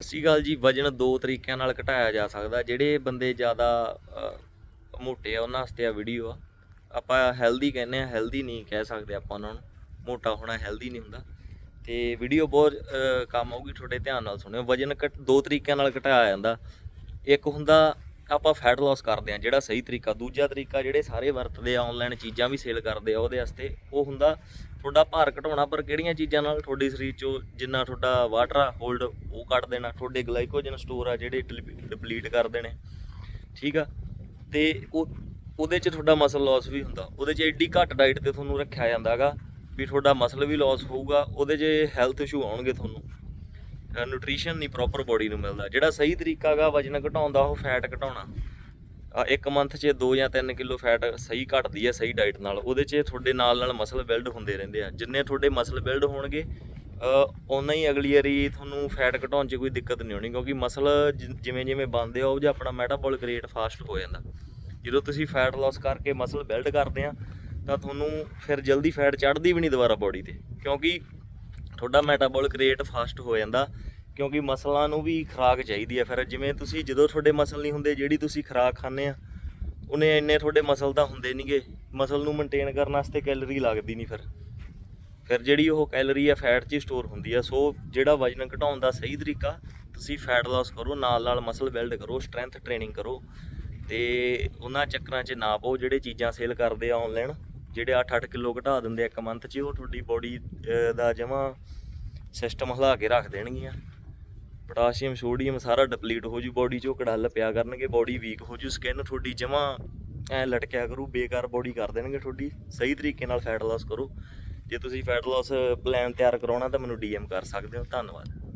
ਸਤਿ ਸ਼੍ਰੀ ਅਕਾਲ ਜੀ, ਵਜਨ ਦੋ ਤਰੀਕਿਆਂ ਨਾਲ ਘਟਾਇਆ ਜਾ ਸਕਦਾ। ਜਿਹੜੇ ਬੰਦੇ ਜ਼ਿਆਦਾ ਮੋਟੇ ਆ, ਉਹਨਾਂ ਵਾਸਤੇ ਆ ਵੀਡੀਓ ਆ। ਆਪਾਂ ਹੈਲਦੀ ਕਹਿੰਦੇ ਆ ਹੈਲਦੀ ਨਹੀਂ ਕਹਿ ਸਕਦੇ ਆਪਾਂ ਉਹਨਾਂ ਨੂੰ। ਮੋਟਾ ਹੋਣਾ ਹੈਲਦੀ ਨਹੀਂ ਹੁੰਦਾ। ਤੇ ਵੀਡੀਓ ਬਹੁਤ ਕੰਮ ਆਊਗੀ, ਤੁਹਾਡੇ ਧਿਆਨ ਨਾਲ ਸੁਣਿਓ। ਵਜਨ ਘਟ, ਦੋ ਤਰੀਕਿਆਂ ਨਾਲ ਘਟਾਇਆ ਜਾਂਦਾ। ਇੱਕ ਹੁੰਦਾ ਆਪਾਂ ਫੈਟ ਲਾਸ ਕਰਦੇ ਆ ਜਿਹੜਾ ਸਹੀ ਤਰੀਕਾ। ਦੂਜਾ ਤਰੀਕਾ, ਜਿਹੜੇ ਸਾਰੇ ਵਰਤਦੇ ਆ ਆਨਲਾਈਨ ਚੀਜ਼ਾਂ ਵੀ ਸੇਲ ਕਰਦੇ ਆ, ਉਹਦੇ ਵਾਸਤੇ ਉਹ ਹੁੰਦਾ ਤੁਹਾਡਾ ਭਾਰ ਘਟਾਉਣਾ, ਪਰ ਕਿਹੜੀਆਂ ਚੀਜ਼ਾਂ ਨਾਲ ਤੁਹਾਡੇ ਸਰੀਰ ਚੋਂ ਜਿੰਨਾ ਤੁਹਾਡਾ ਵਾਟਰ ਆ ਹੋਲਡ ਉਹ ਕੱਟ ਦੇਣਾ। ਤੁਹਾਡੇ ਗਲਾਈਕੋਜਨ ਸਟੋਰ ਆ, ਜਿਹੜੇ ਡਿਪਲੀਟ ਕਰ ਦੇਣੇ ਠੀਕ ਆ? ਤੇ ਉਹ, ਉਹਦੇ 'ਚ ਤੁਹਾਡਾ ਮਸਲ ਲਾਸ ਵੀ ਹੁੰਦਾ। ਉਹਦੇ 'ਚ ਐਡੀ ਘੱਟ ਡਾਈਟ ਤੇ ਤੁਹਾਨੂੰ ਰੱਖਿਆ ਜਾਂਦਾਗਾ ਵੀ ਤੁਹਾਡਾ ਮਸਲ ਵੀ ਲਾਸ ਹੋਊਗਾ, ਉਹਦੇ 'ਚ ਹੈਲਥ ਇਸ਼ੂ ਆਉਣਗੇ ਤੁਹਾਨੂੰ। ਨਿਊਟ੍ਰੀਸ਼ਨ ਨਹੀਂ ਪ੍ਰੋਪਰ ਬੋਡੀ ਨੂੰ ਮਿਲਦਾ। ਜਿਹੜਾ ਸਹੀ ਤਰੀਕਾ ਹੈਗਾ ਵਜਨ ਘਟਾਉਣ ਦਾ ਉਹ ਫੈਟ ਘਟਾਉਣਾ। ਇੱਕ ਮੰਥ 'ਚ 2 ਜਾਂ 3 ਕਿਲੋ ਫੈਟ ਸਹੀ ਘਟਦੀ ਹੈ ਸਹੀ ਡਾਈਟ ਨਾਲ। ਉਹਦੇ 'ਚ ਤੁਹਾਡੇ ਨਾਲ ਨਾਲ ਮਸਲ ਬਿਲਡ ਹੁੰਦੇ ਰਹਿੰਦੇ ਆ। ਜਿੰਨੇ ਤੁਹਾਡੇ ਮਸਲ ਬਿਲਡ ਹੋਣਗੇ ਉਨਾ ਹੀ ਅਗਲੀ ਵਾਰੀ ਤੁਹਾਨੂੰ ਫੈਟ ਘਟਾਉਣ 'ਚ ਕੋਈ ਦਿੱਕਤ ਨਹੀਂ ਆਉਣੀ ਕਿਉਂਕਿ ਮਸਲ ਜਿਵੇਂ ਜਿਵੇਂ ਬਣਦੇ ਆ, ਉਹ ਜਿਹਾ ਆਪਣਾ ਮੈਟਾਬੋਲਿਕ ਰੇਟ ਫਾਸਟ ਹੋ ਜਾਂਦਾ। ਜਦੋਂ ਤੁਸੀਂ ਫੈਟ ਲਾਸ ਕਰਕੇ ਮਸਲ ਬਿਲਡ ਕਰਦੇ ਆ, ਤਾਂ ਤੁਹਾਨੂੰ ਫਿਰ ਜਲਦੀ ਫੈਟ ਚੜ੍ਹਦੀ ਵੀ ਨਹੀਂ ਦੁਬਾਰਾ ਬੋਡੀ ਤੇ। ਕਿਉਂਕਿ ਤੁਹਾਡਾ ਮੈਟਾਬੋਲਿਕ ਰੇਟ ਫਾਸਟ ਹੋ ਜਾਂਦਾ, ਕਿਉਂਕਿ ਮਸਲਾਂ ਨੂੰ ਵੀ ਖੁਰਾਕ ਚਾਹੀਦੀ ਹੈ। ਫਿਰ ਜਿਵੇਂ ਤੁਸੀਂ, ਜਦੋਂ ਤੁਹਾਡੇ ਮਸਲ ਨਹੀਂ ਹੁੰਦੇ, ਜਿਹੜੀ ਤੁਸੀਂ ਖੁਰਾਕ ਖਾਂਦੇ ਆ, ਉਹਨੇ ਇੰਨੇ ਤੁਹਾਡੇ ਮਸਲ ਤਾਂ ਹੁੰਦੇ ਨਹੀਂਗੇ ਮਸਲ ਨੂੰ ਮੇਨਟੇਨ ਕਰਨ ਵਾਸਤੇ ਕੈਲਰੀ ਲੱਗਦੀ ਨਹੀਂ ਫਿਰ। ਫਿਰ ਜਿਹੜੀ ਉਹ ਕੈਲਰੀ ਆ ਫੈਟ 'ਚ ਸਟੋਰ ਹੁੰਦੀ ਆ। ਸੋ ਜਿਹੜਾ ਵਜਨ ਘਟਾਉਣ ਦਾ ਸਹੀ ਤਰੀਕਾ, ਤੁਸੀਂ ਫੈਟ ਲਾਸ ਕਰੋ, ਨਾਲ ਨਾਲ ਮਸਲ ਬਿਲਡ ਕਰੋ ਸਟਰੈਂਥ ਟ੍ਰੇਨਿੰਗ ਕਰੋ। ਤੇ ਉਹਨਾਂ ਚੱਕਰਾਂ 'ਚ ਨਾ ਪਾਓ, ਜਿਹੜੇ ਚੀਜ਼ਾਂ ਸੇਲ ਕਰਦੇ ਆ ਆਨਲਾਈਨ ਜਿਹੜੇ 8-8 ਕਿਲੋ ਘਟਾ ਦਿੰਦੇ ਆ ਇੱਕ ਮੰਥ 'ਚ, ਉਹ ਤੁਹਾਡੀ ਬੋਡੀ ਦਾ ਜਮਾ ਸਿਸਟਮ ਹਿਲਾ ਕੇ ਰੱਖ ਦੇਣਗੀਆਂ। ਪੋਟਾਸ਼ੀਅਮ, ਸੋਡੀਅਮ ਸਾਰਾ ਡਿਪਲੀਟ ਹੋ ਜੂ ਬੋਡੀ 'ਚੋਂ ਕੜਲ ਪਿਆ ਕਰਨਗੇ ਬੋਡੀ ਵੀਕ ਹੋ ਜੂ ਸਕਿਨ ਤੁਹਾਡੀ ਜਮਾ ਐ ਲਟਕਿਆ ਕਰੂ, ਬੇਕਾਰ ਬੋਡੀ ਕਰ ਦੇਣਗੇ ਤੁਹਾਡੀ। ਸਹੀ ਤਰੀਕੇ ਨਾਲ ਫੈਟ ਲਾਸ ਕਰੋ। ਜੇ ਤੁਸੀਂ ਫੈਟ ਲਾਸ ਪਲਾਨ ਤਿਆਰ ਕਰਾਉਣਾ ਤਾਂ ਮੈਨੂੰ ਡੀਐਮ ਕਰ ਸਕਦੇ ਹੋ। ਧੰਨਵਾਦ।